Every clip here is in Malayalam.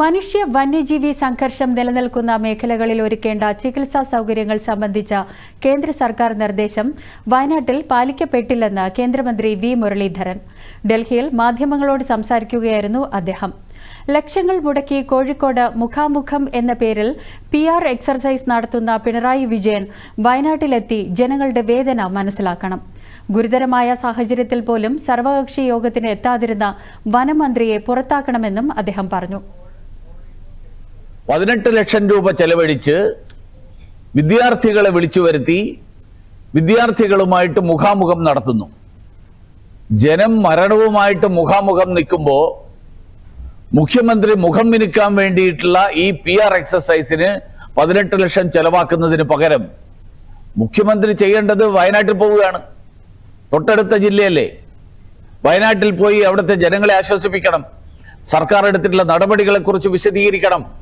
മനുഷ്യ വന്യജീവി സംഘർഷം നിലനിൽക്കുന്ന മേഖലകളിൽ ഒരുക്കേണ്ട ചികിത്സാ സൗകര്യങ്ങൾ സംബന്ധിച്ച കേന്ദ്ര സർക്കാർ നിർദ്ദേശം വയനാട്ടിൽ പാലിക്കപ്പെട്ടില്ലെന്ന് കേന്ദ്രമന്ത്രി വി മുരളീധരൻ. ഡൽഹിയിൽ മാധ്യമങ്ങളോട് സംസാരിക്കുകയായിരുന്നു അദ്ദേഹം. ലക്ഷങ്ങൾ മുടക്കി കോഴിക്കോട് മുഖാമുഖം എന്ന പേരിൽ പി ആർ എക്സർസൈസ് നടത്തുന്ന പിണറായി വിജയൻ വയനാട്ടിലെത്തി ജനങ്ങളുടെ വേദന മനസ്സിലാക്കണം. ഗുരുതരമായ സാഹചര്യത്തിൽ പോലും സർവകക്ഷി യോഗത്തിന് എത്താതിരുന്ന വനമന്ത്രിയെ പുറത്താക്കണമെന്നും അദ്ദേഹം പറഞ്ഞു. പതിനെട്ട് ലക്ഷം രൂപ ചെലവഴിച്ച് വിദ്യാർത്ഥികളെ വിളിച്ചു വരുത്തി വിദ്യാർത്ഥികളുമായിട്ട് മുഖാമുഖം നടത്തുന്നു. ജനം മരണവുമായിട്ട് മുഖാമുഖം നിൽക്കുമ്പോൾ മുഖ്യമന്ത്രി മുഖം മിനുക്കാൻ വേണ്ടിയിട്ടുള്ള ഈ പി ആർ എക്സസൈസിന് പതിനെട്ട് ലക്ഷം ചെലവാക്കുന്നതിന് പകരം മുഖ്യമന്ത്രി ചെയ്യേണ്ടത് വയനാട്ടിൽ പോവുകയാണ്. തൊട്ടടുത്ത ജില്ലയല്ലേ. വയനാട്ടിൽ പോയി അവിടുത്തെ ജനങ്ങളെ ആശ്വസിപ്പിക്കണം. സർക്കാർ എടുത്തിട്ടുള്ള നടപടികളെക്കുറിച്ച് വിശദീകരിക്കണം.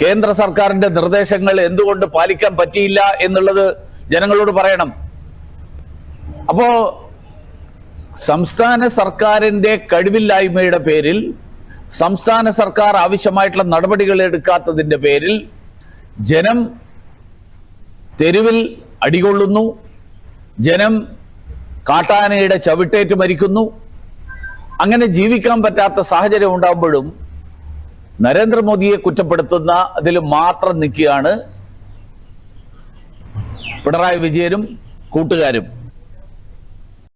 കേന്ദ്ര സർക്കാരിന്റെ നിർദ്ദേശങ്ങൾ എന്തുകൊണ്ട് പാലിക്കാൻ പറ്റിയില്ല എന്നുള്ളത് ജനങ്ങളോട് പറയണം. അപ്പോ സംസ്ഥാന സർക്കാരിന്റെ കഴിവില്ലായ്മയുടെ പേരിൽ സംസ്ഥാന സർക്കാർ ആവശ്യമായിട്ടുള്ള നടപടികൾ എടുക്കാത്തതിന്റെ പേരിൽ ജനം തെരുവിൽ അടികൊള്ളുന്നു ജനം കാട്ടാനയുടെ ചവിട്ടേറ്റ് മരിക്കുന്നു. അങ്ങനെ ജീവിക്കാൻ പറ്റാത്ത സാഹചര്യം ഉണ്ടാകുമ്പോഴും നരേന്ദ്രമോദിയെ കുറ്റപ്പെടുത്തുന്ന അതിൽ മാത്രം നിൽക്കുകയാണ് പിണറായി വിജയനും കൂട്ടുകാരും.